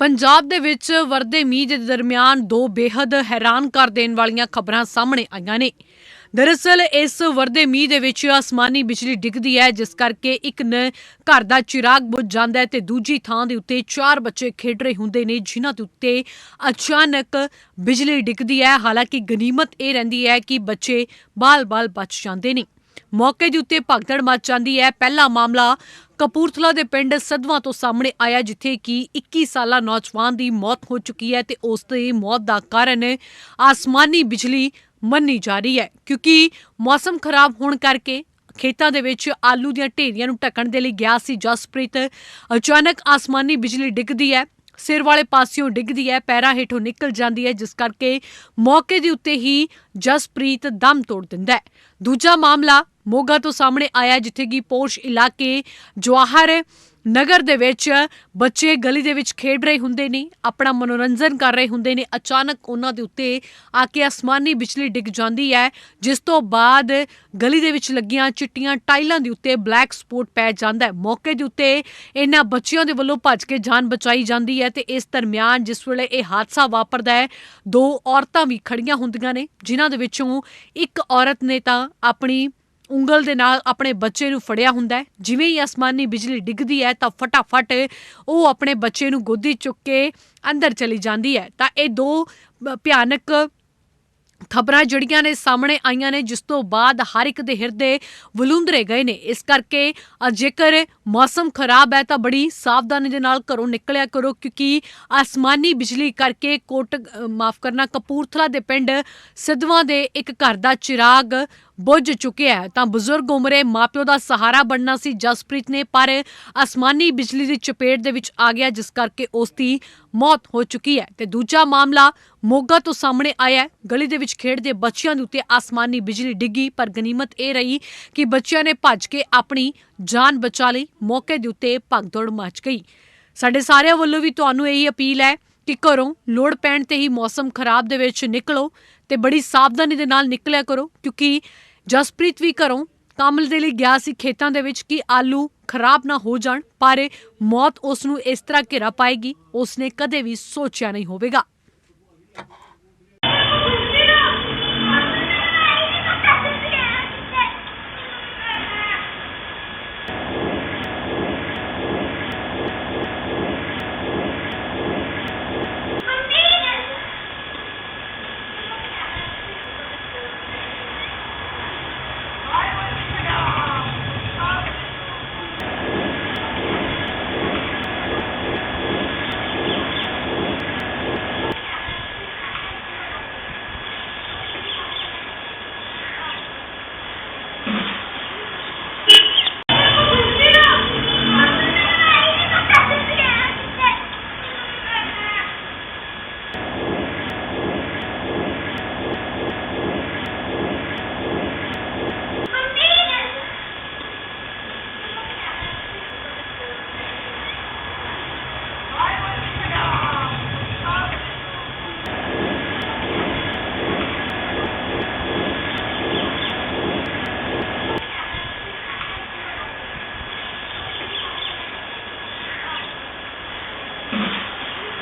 ਪੰਜਾਬ ਦੇ ਵਿੱਚ ਵਰਦੇ ਮੀਂਹ ਦੇ ਦਰਮਿਆਨ ਦੋ ਬੇहद ਹੈਰਾਨ ਕਰ ਦੇਣ ਵਾਲੀਆਂ ਖਬਰਾਂ ਸਾਹਮਣੇ ਆਈਆਂ ਨੇ। ਦਰਅਸਲ, ਇਸ ਵਰਦੇ ਮੀਂਹ ਦੇ ਵਿੱਚ ਅਸਮਾਨੀ ਬਿਜਲੀ ਡਿੱਗਦੀ ਹੈ, ਜਿਸ ਕਰਕੇ ਇੱਕ ਨ ਘਰ ਦਾ ਚਿਰਾਗ ਬੁਝ ਜਾਂਦਾ ਹੈ ਤੇ ਦੂਜੀ ਥਾਂ ਦੇ ਉੱਤੇ ਚਾਰ ਬੱਚੇ ਖੇਡ ਰਹੇ ਹੁੰਦੇ ਨੇ, ਜਿਨ੍ਹਾਂ ਦੇ ਉੱਤੇ ਅਚਾਨਕ ਬਿਜਲੀ ਡਿੱਗਦੀ ਹੈ। ਹਾਲਾਂਕਿ, ਗਨੀਮਤ ਇਹ ਰਹਿੰਦੀ ਹੈ ਕਿ ਬੱਚੇ ਬਾਲ-ਬਾਲ ਬਚ ਜਾਂਦੇ ਨੇ। ਮੌਕੇ ਦੇ ਉੱਤੇ ਭਗਦੜ ਮਚ ਜਾਂਦੀ ਹੈ। ਪਹਿਲਾ ਮਾਮਲਾ ਕਪੂਰਥਲਾ ਦੇ ਪਿੰਡ ਸਦਵਾ ਤੋਂ ਸਾਹਮਣੇ ਆਇਆ, ਜਿੱਥੇ ਕਿ 21 ਸਾਲਾ ਨੌਜਵਾਨ ਦੀ ਮੌਤ ਹੋ ਚੁੱਕੀ ਹੈ ਤੇ ਉਸ ਦੀ ਮੌਤ ਦਾ ਕਾਰਨ ਆਸਮਾਨੀ ਬਿਜਲੀ ਮੰਨੀ ਜਾ ਰਹੀ ਹੈ। ਕਿਉਂਕਿ ਮੌਸਮ ਖਰਾਬ ਹੋਣ ਕਰਕੇ ਖੇਤਾਂ ਦੇ ਵਿੱਚ ਆਲੂ ਦੀਆਂ ਢੇਰੀਆਂ ਨੂੰ ਢੱਕਣ ਦੇ ਲਈ ਗਿਆ ਸੀ। ਜਸਪ੍ਰੀਤ ਅਚਾਨਕ ਆਸਮਾਨੀ ਬਿਜਲੀ ਡਿੱਗਦੀ ਹੈ। ਸਿਰ ਵਾਲੇ ਪਾਸਿਓਂ ਡਿੱਗਦੀ ਹੈ, ਪੈਰਾਂ ਹੇਠੋਂ ਨਿਕਲ ਜਾਂਦੀ ਹੈ, ਜਿਸ ਕਰਕੇ ਮੌਕੇ ਦੇ ਉੱਤੇ ਹੀ ਜਸਪ੍ਰੀਤ ਦਮ ਤੋੜ ਦਿੰਦਾ ਹੈ। ਦੂਜਾ ਮਾਮਲਾ ਮੋਗਾ ਤੋਂ ਸਾਹਮਣੇ ਆਇਆ, ਜਿੱਥੇ ਕਿ ਪੋਰਸ਼ ਇਲਾਕੇ ਜਵਾਹਰ ਨਗਰ ਦੇ ਵਿੱਚ ਬੱਚੇ ਗਲੀ ਦੇ ਵਿੱਚ ਖੇਡ ਰਹੇ ਹੁੰਦੇ ਨੇ, ਆਪਣਾ ਮਨੋਰੰਜਨ ਕਰ ਰਹੇ ਹੁੰਦੇ ਨੇ, ਅਚਾਨਕ ਉਹਨਾਂ ਦੇ ਉੱਤੇ ਆ ਕੇ ਅਸਮਾਨੀ ਬਿਜਲੀ ਡਿੱਗ ਜਾਂਦੀ ਹੈ, ਜਿਸ ਤੋਂ ਬਾਅਦ ਗਲੀ ਦੇ ਵਿੱਚ ਲੱਗੀਆਂ ਚਿੱਟੀਆਂ ਟਾਈਲਾਂ ਦੇ ਉੱਤੇ ਬਲੈਕ ਸਪੋਟ ਪੈ ਜਾਂਦਾ ਹੈ। ਮੌਕੇ ਦੇ ਉੱਤੇ ਇਹਨਾਂ ਬੱਚਿਆਂ ਦੇ ਵੱਲੋਂ ਭੱਜ ਕੇ ਜਾਨ ਬਚਾਈ ਜਾਂਦੀ ਹੈ ਤੇ ਇਸ ਦਰਮਿਆਨ ਜਿਸ ਵੇਲੇ ਇਹ ਹਾਦਸਾ ਵਾਪਰਦਾ ਹੈ, ਦੋ ਔਰਤਾਂ ਵੀ ਖੜੀਆਂ ਹੁੰਦੀਆਂ ਨੇ, ਜਿਨ੍ਹਾਂ ਦੇ ਵਿੱਚੋਂ ਇੱਕ ਔਰਤ ਨੇ ਤਾਂ ਆਪਣੀ ਉਂਗਲ ਦੇ ਨਾਲ ਆਪਣੇ ਬੱਚੇ ਨੂੰ ਫੜਿਆ ਹੁੰਦਾ ਹੈ। ਜਿਵੇਂ ਹੀ ਅਸਮਾਨੀ ਬਿਜਲੀ ਡਿੱਗਦੀ ਹੈ ਤਾਂ ਫਟਾਫਟ ਉਹ ਆਪਣੇ ਬੱਚੇ ਨੂੰ ਗੋਦੀ ਚੁੱਕ ਕੇ ਅੰਦਰ ਚਲੀ ਜਾਂਦੀ ਹੈ। ਤਾਂ ਇਹ ਦੋ ਭਿਆਨਕ ਖਬਰਾਂ ਜਿਹੜੀਆਂ ਨੇ ਸਾਹਮਣੇ ਆਈਆਂ ਨੇ, ਜਿਸ ਤੋਂ ਬਾਅਦ ਹਰ ਇੱਕ ਦੇ ਹਿਰਦੇ ਵਲੂੰਦਰੇ ਗਏ ਨੇ। ਇਸ ਕਰਕੇ ਜੇਕਰ ਮੌਸਮ ਖਰਾਬ ਹੈ ਤਾਂ ਬੜੀ ਸਾਵਧਾਨੀ ਦੇ ਨਾਲ ਘਰੋਂ ਨਿਕਲਿਆ ਕਰੋ, ਕਿਉਂਕਿ ਆਸਮਾਨੀ ਬਿਜਲੀ ਕਰਕੇ ਕੋਟ ਮਾਫ ਕਰਨਾ ਕਪੂਰਥਲਾ ਦੇ ਪਿੰਡ ਸਿੱਧਵਾਂ ਦੇ ਇੱਕ ਘਰ ਦਾ ਚਿਰਾਗ ਬੁੱਝ ਚੁੱਕਿਆ ਹੈ। ਤਾਂ ਬਜ਼ੁਰਗ ਉਮਰੇ ਮਾਪਿਓ ਦਾ ਸਹਾਰਾ ਬਣਨਾ ਸੀ ਜਸਪ੍ਰੀਤ ਨੇ, ਪਰ ਅਸਮਾਨੀ ਬਿਜਲੀ ਦੀ ਚਪੇਟ ਦੇ ਵਿੱਚ ਆ ਗਿਆ, ਜਿਸ ਕਰਕੇ ਉਸ ਦੀ ਮੌਤ ਹੋ ਚੁੱਕੀ ਹੈ। ਤੇ ਦੂਜਾ ਮਾਮਲਾ, ਮੋਗਾ ਤੋਂ ਸਾਹਮਣੇ ਆਇਆ ਹੈ। ਗਲੀ ਦੇ ਵਿੱਚ ਖੇਡਦੇ ਬੱਚਿਆਂ ਦੇ ਉੱਤੇ ਆਸਮਾਨੀ ਬਿਜਲੀ ਡਿੱਗੀ, ਪਰ ਗਨੀਮਤ ਇਹ ਰਹੀ ਕਿ ਬੱਚਿਆਂ ਨੇ ਭੱਜ ਕੇ ਆਪਣੀ ਜਾਨ ਬਚਾ ਲਈ। ਮੌਕੇ ਦੇ ਉੱਤੇ ਭਗਦੌੜ ਮਚ ਗਈ। ਸਾਡੇ ਸਾਰਿਆਂ ਵੱਲੋਂ ਵੀ ਤੁਹਾਨੂੰ ਇਹੀ ਅਪੀਲ ਹੈ ਕਿ ਘਰੋਂ ਲੋੜ ਪੈਣ ਤੇ ਹੀ ਮੌਸਮ ਖਰਾਬ ਦੇ ਵਿੱਚ ਨਿਕਲੋ ਤੇ ਬੜੀ ਸਾਵਧਾਨੀ ਦੇ ਨਾਲ ਨਿਕਲਿਆ ਕਰੋ, ਕਿਉਂਕਿ ਜਸਪ੍ਰੀਤ ਵੀ ਘਰੋਂ ਕੰਮ ਦੇ ਲਈ ਗਿਆ ਸੀ ਖੇਤਾਂ ਦੇ ਵਿੱਚ ਕਿ ਆਲੂ ਖਰਾਬ ਨਾ ਹੋ ਜਾਣ, ਪਰ ਮੌਤ ਉਸ ਨੂੰ ਇਸ ਤਰ੍ਹਾਂ ਘਿਰਾ ਪਾਏਗੀ, ਉਸਨੇ ਕਦੇ ਵੀ ਸੋਚਿਆ ਨਹੀਂ ਹੋਵੇਗਾ।